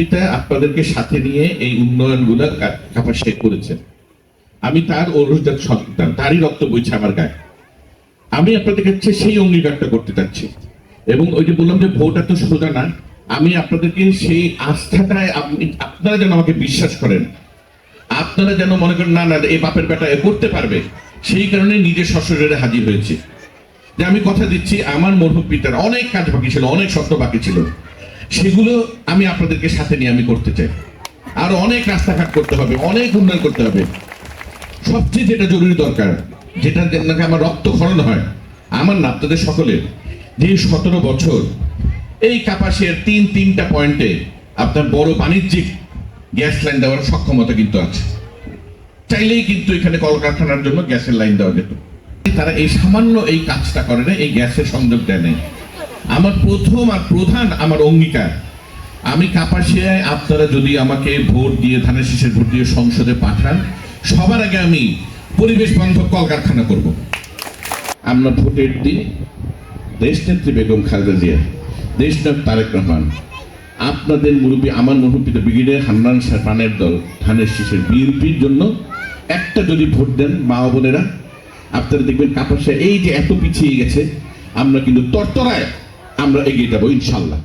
পিতা আপনাদেরকে সাথে নিয়ে এই উন্নয়নগুলো কাপাসে করেছেন। আমি তার অনুরোধ সন্তান তারই রক্ত বইছে আমার গায়ে। আমি আপনাদের কাছে সেই অঙ্গীকারটা করতে চাচ্ছি। এবং ওই যে বললাম যে ভোট এত সোজা না, আমি আপনাদেরকে সেই আস্থাটায় আপনি- আপনারা যেন আমাকে বিশ্বাস করেন। আপনারা যেন মনে করেন, না না এই বাপের বেটা এ করতে পারবে। সেই কারণে নিজের শ্বশুরের হাজির হয়েছে। যে আমি কথা দিচ্ছি, আমার মরহুম পিতার অনেক কাজ বাকি ছিল, অনেক স্বপ্ন বাকি ছিল। সেগুলো আমি আপনাদেরকে সাথে নিয়ে আমি করতে চাই। আর অনেক রাস্তাঘাট করতে হবে, অনেক উন্নয়ন করতে হবে। সবচেয়ে যেটা জরুরি দরকার, যেটা নাকি আমার রক্ত রক্তক্ষরণ হয়, আমার না, আপনাদের সকলের, যে সতেরো বছর, এই কাপাসের তিন, তিনটা পয়েন্টে আপনার বড় বাণিজ্যিক গ্যাস লাইন দেওয়ার সক্ষমতা কিন্তু আছে। চাইলেই কিন্তু এখানে কলকারখানার জন্য গ্যাসের লাইন দেওয়া যেত। তারা এই সামান্য এই কাজটা করে না, এই গ্যাসের সংযোগ দেয় নাই। আমার প্রথম আর প্রধান আমার অঙ্গীকার। আমি কাপাসিয়ায় আপনারা যদি আমাকে ভোট দিয়ে, ধানের শীষের ভোট দিয়ে সংসদে পাঠান, সবার আগে আমি পরিবেশ বান্ধব কলকারখানা করব। আমরা ভোটের দিন দেশনেত্রী বেগম খালেদা জিয়া দেশনাথ তারেক রহমান, আপনাদের মুরব্বী আমার মুরব্বী ব্রিগেডিয়ার হান্নান শাহ প্রাণের দল, ধানের শীষের বিএনপির জন্য একটা যদি ভোট দেন, মা বোনেরা, আপনারা দেখবেন কাপাসিয়া এই যে এত পিছিয়ে গেছে, আমরা কিন্তু তরতরায় আমরা এগিয়ে যাব ইনশাল্লাহ